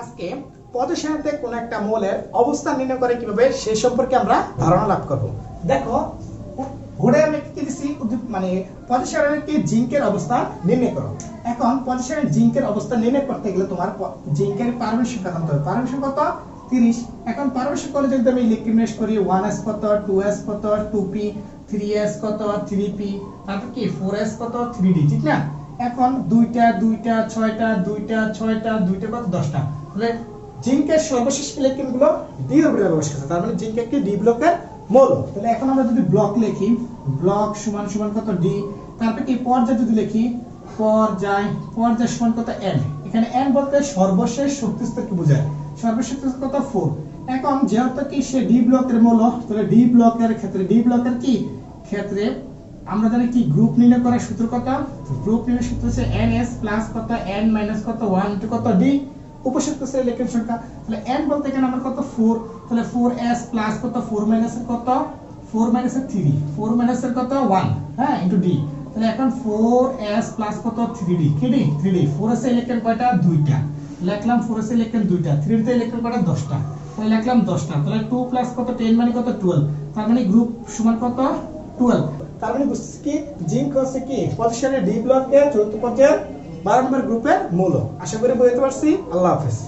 আজকে পদসারণীতে কোন একটা মৌলের অবস্থান নির্ণয় করে কীভাবে সে সম্পর্কে আমরা ধারণা লাভ করব। দেখো ঘোড়ে আমি কি দিছি? মানে পদসারণীকে জিঙ্কের অবস্থান নির্ণয় করো এখন পদসারণীর জিঙ্কের অবস্থান নির্ণয় করতে গেলে তোমার জিঙ্কের পারমাণবিক সংখ্যা জানতে হবে। সংখ্যা কত? 30 এখন পারমাণবিক সংখ্যা যদি আমি ইলেকট্রনিক্স করি 1s কত? 2s কত? 2p 3s কত? 3p তারপর কি? 4s কত? 3d ঠিক না? এখন দুইটা দুইটা, ছয়টা দুইটা ছয়টা, দুইটা কত? দশটা। তাহলে জিঙ্কের সর্বশেষ ইলেকট্রনগুলো ডি অরবিটালে প্রবেশ করছে তার মানে জিঙ্ক একটি ডি ব্লকের মৌল। তাহলে এখন আমরা যদি ব্লক লিখি ব্লক সমান সমান কত ডি তারপর কি পর্যায় যদি লিখি, পর্যায় পর্যায় সমান কত এন এখানে এন বলতে সর্বশেষ শক্তি স্তরকে বোঝায়? সর্বশেষ শক্তি স্তর কত? ফোর এখন যেহেতু কি সে ডি ব্লকের মৌল, তাহলে ডি ব্লকের ক্ষেত্রে ডি ব্লকের কি? ক্ষেত্রে আমরা জানি কি গ্রুপ নির্ণয় করার সূত্র কত? গ্রুপ নির্ণয় সূত্র হচ্ছে ns প্লাস কত, n মাইনাস কত 1 ইনটু কত, d উপসূত্র হচ্ছে ইলেকট্রন সংখ্যা। তাহলে n বলতে এখানে আমার কত? 4 তাহলে 4s প্লাস কত? 4 মাইনাস এর কত? 4 মাইনাস এর 3 4 মাইনাস এর কত? 1 হ্যাঁ ইনটু d তাহলে এখন 4s প্লাস কত? 3d কি d? 3d 4s এর ইলেকট্রন কয়টা? দুইটা। লিখলাম 4s এর ইলেকট্রন দুইটা। 3d তে ইলেকট্রন কয়টা? 10টা তাহলে লিখলাম 10টা তাহলে 2 প্লাস কত? 10 মানে কত? 12 তার মানে গ্রুপ সমান কত? 12 তার মানে বুঝতেছি কি? জিঙ্ক হচ্ছে কি? পজিশনের ডি ব্লকের চতুর্থ পর্যায়ের বারো নম্বর গ্রুপের মূল। আশা করি বুঝতে পারছি। আল্লাহ হাফেজ।